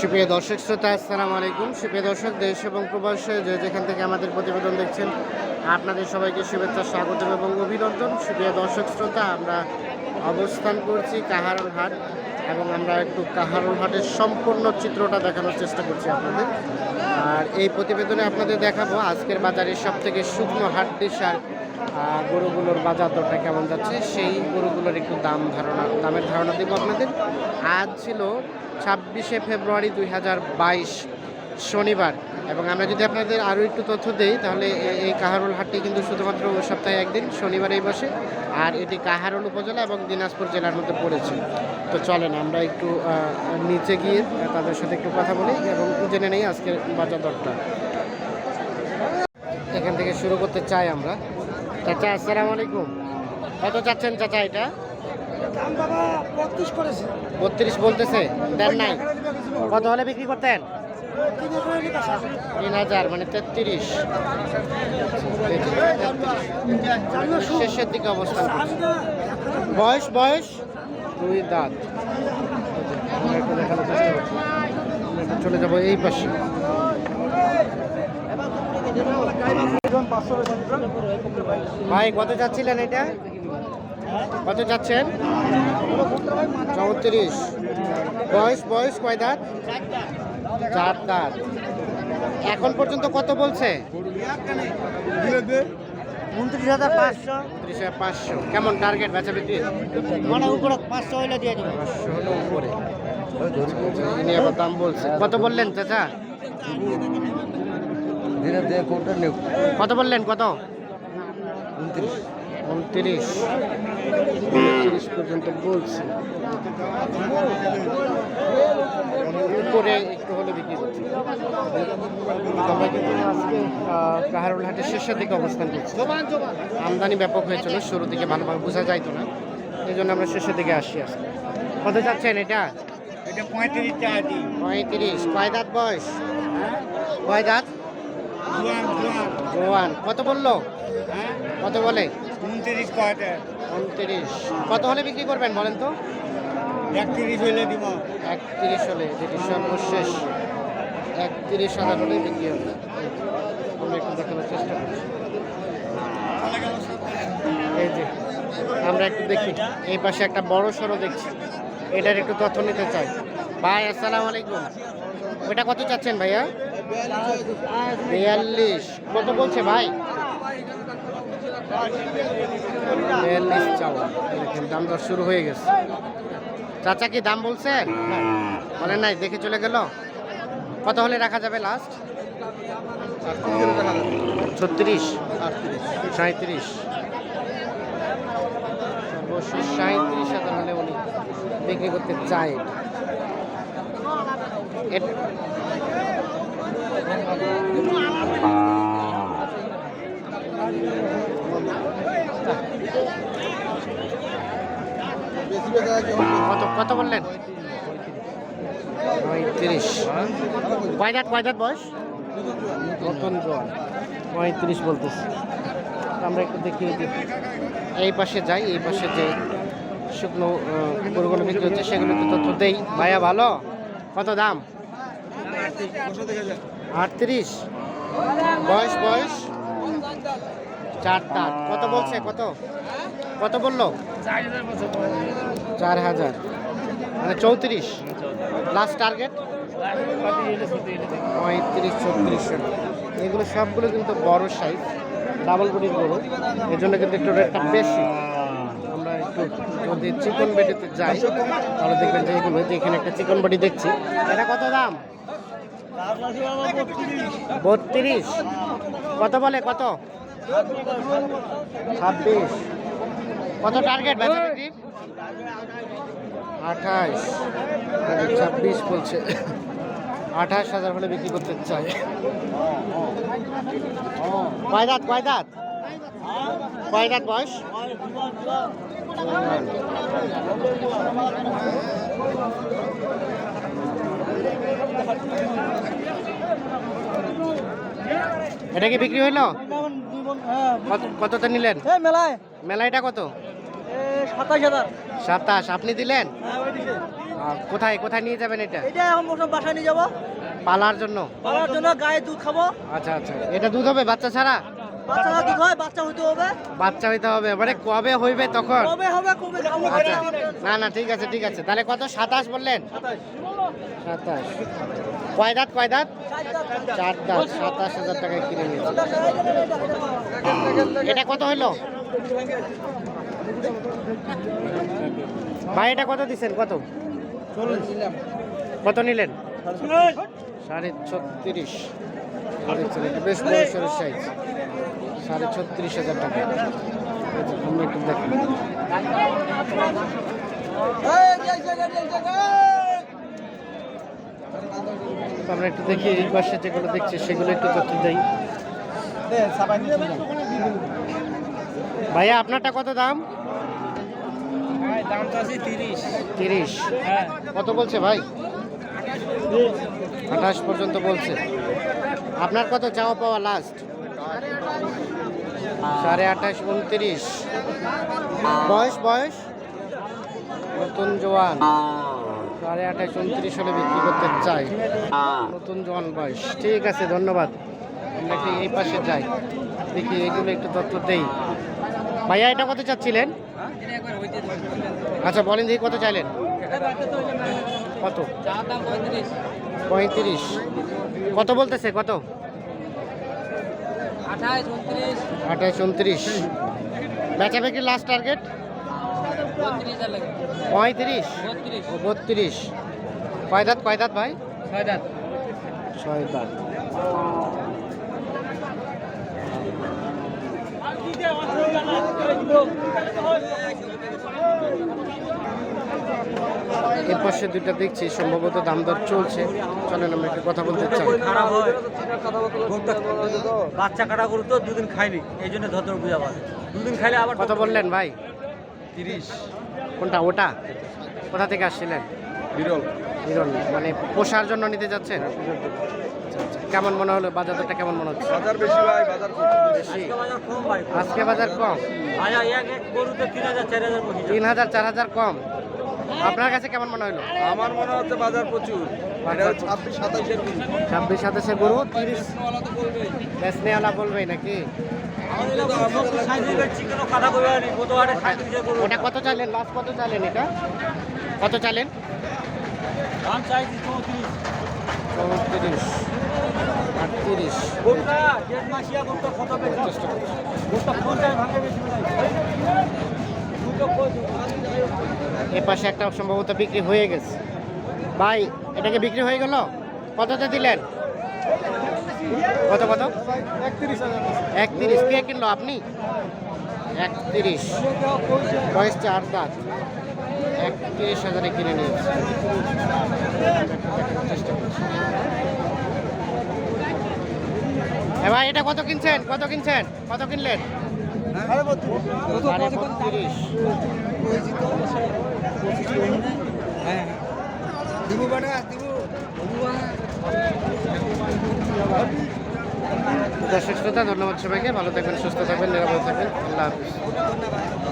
সুপ্রিয় দর্শক শ্রোতা, আসসালামু আলাইকুম। সুপ্রিয় দর্শক, দেশ এবং প্রবাসে যে যেখান থেকে আমাদের প্রতিবেদন দেখছেন, আপনাদের সবাইকে শুভেচ্ছা, স্বাগতম এবং অভিনন্দন। সুপ্রিয় দর্শক শ্রোতা, আমরা অবস্থান করছি কাহারন হাট এবং আমরা একটু কাহারন হাটের সম্পূর্ণ চিত্রটা দেখানোর চেষ্টা করছি আপনাদের। আর এই প্রতিবেদনে আপনাদের দেখাবো আজকের বাজারের সব থেকে শুকনো হাট আর গরুগুলোর বাজার দরটা কেমন যাচ্ছে, সেই গরুগুলোর একটু দাম ধারণা, দামের ধারণা দেবো আপনাদের। আজ ছিল ছাব্বিশে ফেব্রুয়ারি দুই হাজার বাইশ শনিবার। এবং আমরা যদি আপনাদের আরও একটু তথ্য দেই, তাহলে এই কাহারুল হাটটি কিন্তু শুধুমাত্র সপ্তাহে একদিন, শনিবারেই বসে। আর এটি কাহারুল উপজেলা এবং দিনাজপুর জেলার মধ্যে পড়েছে। তো চলেন আমরা একটু নিচে গিয়ে তাদের সাথে একটু কথা বলি এবং জেনে নেই আজকের বাজার দরটা। এখান থেকে শুরু করতে চাই আমরা। চাচা, আসসালামু আলাইকুম। কত চাচ্ছেন চাচা এটা? বত্রিশ বলতেছে, দেন নাই। কত হলে বিক্রি করতেন। তিন হাজার মানে তেত্রিশ। শেষের দিকে অবস্থান বয়স বয়স? দুই দাঁত। চলে যাব এই পাশে। ভাই কত যাচ্ছিলেন এটা? কত যাচ্ছেন চৌত্রিশ। বয়স বয়স কয় দাঁত? চার দাঁত। এখন পর্যন্ত কত বলছে? উনত্রিশ হাজার পাঁচশো। হাজার পাঁচশো। কেমন টার্গেট বেচা বিক্রি? মানে উপরে পাঁচশো হইলে দিয়ে দেবো। পাঁচশো হলো উপরে। আবার দাম বলছে। কত বললেন চাচা ধীরে ধীরে কোনটা নেব কত বললেন কত? উনত্রিশ। উনত্রিশ। উনত্রিশ পর্যন্ত বলছে। উপরে একটু হলে বিক্রি করছে। আমরা কিন্তু আজকে কাহারুল হাটের শেষের দিকে অবস্থান করছি। আমদানি ব্যাপক হয়েছিল শুরু দিকে ভালোভাবে বোঝা যাইতো না। এই জন্য আমরা শেষের দিকে আসি আজকে। কত যাচ্ছেন এটা? এটা পঁয়ত্রিশ পঁয়ত্রিশ। কয় দাঁত বয়স? কয় দাঁত? জোয়ান জোয়ান। কত বলল? হ্যাঁ? কত বলে? উনত্রিশ কয়টা উনত্রিশ। কত হলে বিক্রি করবেন বলেন তো? একত্রিশ হইলে দিব। একত্রিশ হলে যেটি সর্বশেষ। একত্রিশ হাজার হলে বিক্রি হবে। আমরা একটু দেখানোর চেষ্টা করছি। এই যে আমরা একটু দেখি। এই পাশে একটা বড় সড়ো দেখছি। এটার একটু তথ্য নিতে চাই। ভাই আসসালামু আলাইকুম। ওইটা কত চাচ্ছেন ভাইয়া? বিয়াল্লিশ। কত বলছে ভাই? বিয়াল্লিশ চাওয়া। দেখেন দাম দর শুরু হয়ে গেছে। চাচা কি দাম বলছেন? বলেন নাই দেখে চলে গেল? কত হলে রাখা যাবে লাস্ট ছত্রিশ। সাঁত্রিশ সাঁত্রিশ হাজার হলে উনি বিক্রি করতে চায়। এট- কত কত বললেন? পঁয়ত্রিশ। কয় দাঁত কয় দাঁত বয়স? নতুন জোয়ান পঁয়ত্রিশ বলতেছি। আমরা একটু দেখি এই পাশে যাই এই পাশে যে শুকনো গরুগুলো বিক্রি হচ্ছে সেগুলো তো তথ্য দেই। ভাইয়া ভালো? কত দাম? আটত্রিশ। বয়স বয়স? চার দাঁত কত বলছে? কত? কত বলল? চার হাজার। মানে চৌত্রিশ। লাস্ট টার্গেট পঁয়ত্রিশ, ছত্রিশ। এগুলো সবগুলো কিন্তু বড় সাইজ ডাবল বডির গরু। এই জন্য কিন্তু একটু রেটটা বেশি। আমরা একটু যদি চিকন বেডিতে যাই, তাহলে দেখবেন যে এগুলো যে এখানে একটা চিকন বডি দেখছি। এটা কত দাম? বত্রিশ। কত বলে কত? ছাব্বিশ। কত টার্গেট বেচা আঠাশ। ছাব্বিশ বলছে। আঠাশ হাজার হলে বিক্রি করতে চাই। কয় দাঁত কয় দাঁত? কয় দাঁত বয়স? এটা কি বিক্রি হইল? কতটা কততে নিলেন মেলায়। মেলাইটা কত? সাতাশ হাজার। সাতাশ আপনি দিলেন? হ্যাঁ কোথায় কোথায় নিয়ে যাবেন এটা? এটা এখন বাসায় নিয়ে যাব। পালার জন্য? পালার জন্য গায়ে দুধ খাব। আচ্ছা আচ্ছা। এটা দুধ হবে বাচ্চা ছাড়া? বাচ্চা দুধ হয় বাচ্চা হইতে হবে। বাচ্চা হইতে হবে। মানে কবে হইবে তখন? কবে হবে কবে আচ্ছা। না না ঠিক আছে ঠিক আছে। তাহলে কত? সাতাশ বললেন? সাতাশ। কয় দাঁত কয় দাঁত? চার দাঁত। সাতাশ হাজার টাকায় কিনে নিয়েছে। এটা কত হলো ভাই এটা কত দিচ্ছেন? কত? কত নিলেন? সাড়ে ছত্রিশ। বেশ বয়সের সাইজ। সাড়ে ছত্রিশ হাজার টাকা। আমরা একটু একটু দেখি, এই পাশে যেগুলো দেখছি, সেগুলো একটু তথ্য দেই। ভাইয়া, আপনারটা কত দাম? তিরিশ। কত বলছে ভাই? আঠাশ পর্যন্ত বলছে। আপনার কত চাওয়া পাওয়া লাস্ট সাড়ে আঠাশ, উনত্রিশ। বয়স বয়স? নতুন জোয়ান। সাড়ে আঠাশ, উনত্রিশ হলে বিক্রি করতে চাই। নতুন জোয়ান বয়স। ঠিক আছে, ধন্যবাদ। আমরা একটু এই পাশে যাই? দেখি এগুলো একটু তথ্য দেই। ভাইয়া, এটা কত চাচ্ছিলেন? আচ্ছা বলেন দেখি কত চাইলেন? কত? পঁয়ত্রিশ। কত বলতেছে, কত? আঠাশ উনত্রিশ। বেচা বিক্রি লাস্ট টার্গেট পঁয়ত্রিশ? বত্রিশ। কয় দাঁত কয় দাঁত ভাই? ছয় দাঁত। ছয় দাঁত। পাশে দুইটা দেখছি সম্ভবত দাম দর চলছে। চলেন আমরা একটু কথা বলতে চাই। খারাপ হয়। বাচ্চা কাটা গরু তো দুদিন খাইনি এই জন্য ধর বুঝা পারে দুদিন খাইলে আবার কথা বললেন ভাই? তিরিশ। কোনটা ওটা? কোথা থেকে আসছিলেন? বিরল। হিরণ মানে পোষার জন্য নিতে যাচ্ছেন? আচ্ছা, আচ্ছা। কেমন মনে হলো বাজার দরটা কেমন মনে হচ্ছে? বাজার বেশি ভাই বাজার কম। বেশি। বাজার কম ভাই আজকে বাজার কম? তিন হাজার চার হাজার কম? আপনার কাছে কেমন মনে হলো? আমার মনে হচ্ছে বাজার প্রচুর। এটা হচ্ছে ছাব্বিশ সাতাশের দিন ছাব্বিশ সাতাশে গরু তিরিশ বেসনেওয়ালা বলবে নাকি? ওটা কত চাইলেন লাস্ট কত চাইলেন এটা? কত চাইছি চৌত্রিশ। আটত্রিশ। গরুটা দেড় মাসিয়া গরুটা কত বেচা চেষ্টা করছি। গরুটা পঞ্চাশ ভাগে বেশি এ পাশে একটা সম্ভবত বিক্রি হয়ে গেছে। ভাই এটাকে বিক্রি হয়ে গেল? কততে দিলেন? কত কত? একত্রিশ। কে কিনলো আপনি? একত্রিশ। বয়স চার দাঁত। একত্রিশ হাজারে কিনে নিয়েছে। এ ভাই এটা কত কিনছেন? কত কিনছেন? কত কিনলেন? সাড়ে বত্রিশ। দর্শক শ্রোতা ধন্যবাদ সবাইকে। ভালো থাকবেন সুস্থ থাকবেন নিরাপদ থাকবেন। আল্লাহ হাফিজ।